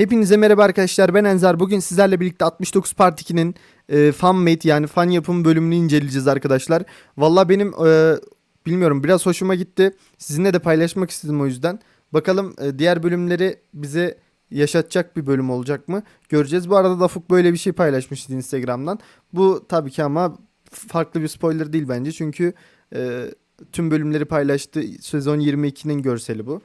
Hepinize merhaba arkadaşlar ben Enzer. Bugün sizlerle birlikte 69 Part 2'nin e, fan made yani fan yapım bölümünü inceleyeceğiz arkadaşlar. Valla benim e, bilmiyorum biraz hoşuma gitti. Sizinle de paylaşmak istedim o yüzden. Bakalım e, diğer bölümleri bize yaşatacak bir bölüm olacak mı? Göreceğiz. Bu arada Dafuk böyle bir şey paylaşmıştı Instagram'dan. Bu tabii ki ama farklı bir spoiler değil bence. Çünkü e, tüm bölümleri paylaştı. Sezon 22'nin görseli bu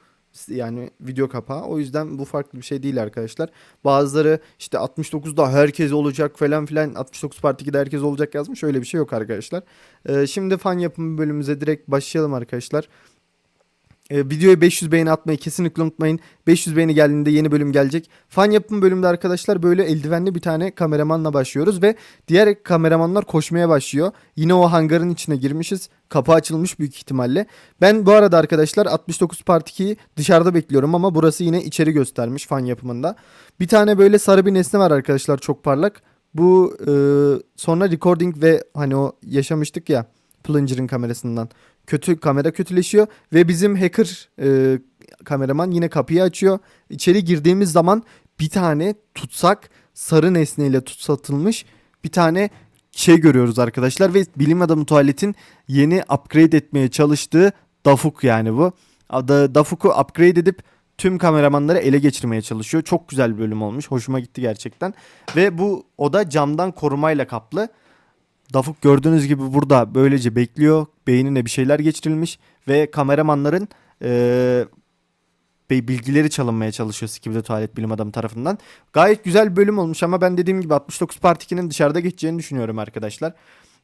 yani video kapağı. O yüzden bu farklı bir şey değil arkadaşlar. Bazıları işte 69'da herkes olacak falan filan 69 Part 2'de herkes olacak yazmış. Öyle bir şey yok arkadaşlar. Ee, şimdi fan yapımı bölümümüze direkt başlayalım arkadaşlar. Ee, videoya 500 beğeni atmayı kesinlikle unutmayın. 500 beğeni geldiğinde yeni bölüm gelecek. Fan yapım bölümünde arkadaşlar böyle eldivenli bir tane kameramanla başlıyoruz ve diğer kameramanlar koşmaya başlıyor. Yine o hangarın içine girmişiz. Kapı açılmış büyük ihtimalle. Ben bu arada arkadaşlar 69 Part 2'yi dışarıda bekliyorum ama burası yine içeri göstermiş fan yapımında. Bir tane böyle sarı bir nesne var arkadaşlar çok parlak. Bu e, sonra recording ve hani o yaşamıştık ya Plunger'ın kamerasından. Kötü kamera kötüleşiyor ve bizim hacker e, kameraman yine kapıyı açıyor. İçeri girdiğimiz zaman bir tane tutsak sarı nesneyle tutsatılmış bir tane şey görüyoruz arkadaşlar ve bilim adamı tuvaletin yeni upgrade etmeye çalıştığı Dafuk yani bu. Dafuk'u upgrade edip tüm kameramanları ele geçirmeye çalışıyor. Çok güzel bir bölüm olmuş. Hoşuma gitti gerçekten. Ve bu oda camdan korumayla kaplı. Dafuk gördüğünüz gibi burada böylece bekliyor. Beynine bir şeyler geçirilmiş ve kameramanların be- bilgileri çalınmaya çalışıyor Skibidi Tuvalet Bilim Adamı tarafından. Gayet güzel bölüm olmuş ama ben dediğim gibi 69 Part 2'nin dışarıda geçeceğini düşünüyorum arkadaşlar.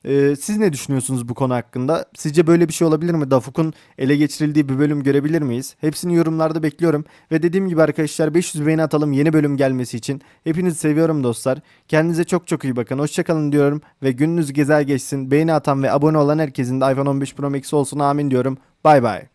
Eee, siz ne düşünüyorsunuz bu konu hakkında? Sizce böyle bir şey olabilir mi? Dafuk'un ele geçirildiği bir bölüm görebilir miyiz? Hepsini yorumlarda bekliyorum. Ve dediğim gibi arkadaşlar 500 beğeni atalım yeni bölüm gelmesi için. Hepinizi seviyorum dostlar. Kendinize çok çok iyi bakın. Hoşçakalın diyorum. Ve gününüz güzel geçsin. Beğeni atan ve abone olan herkesin de iPhone 15 Pro Max olsun amin diyorum. Bay bay.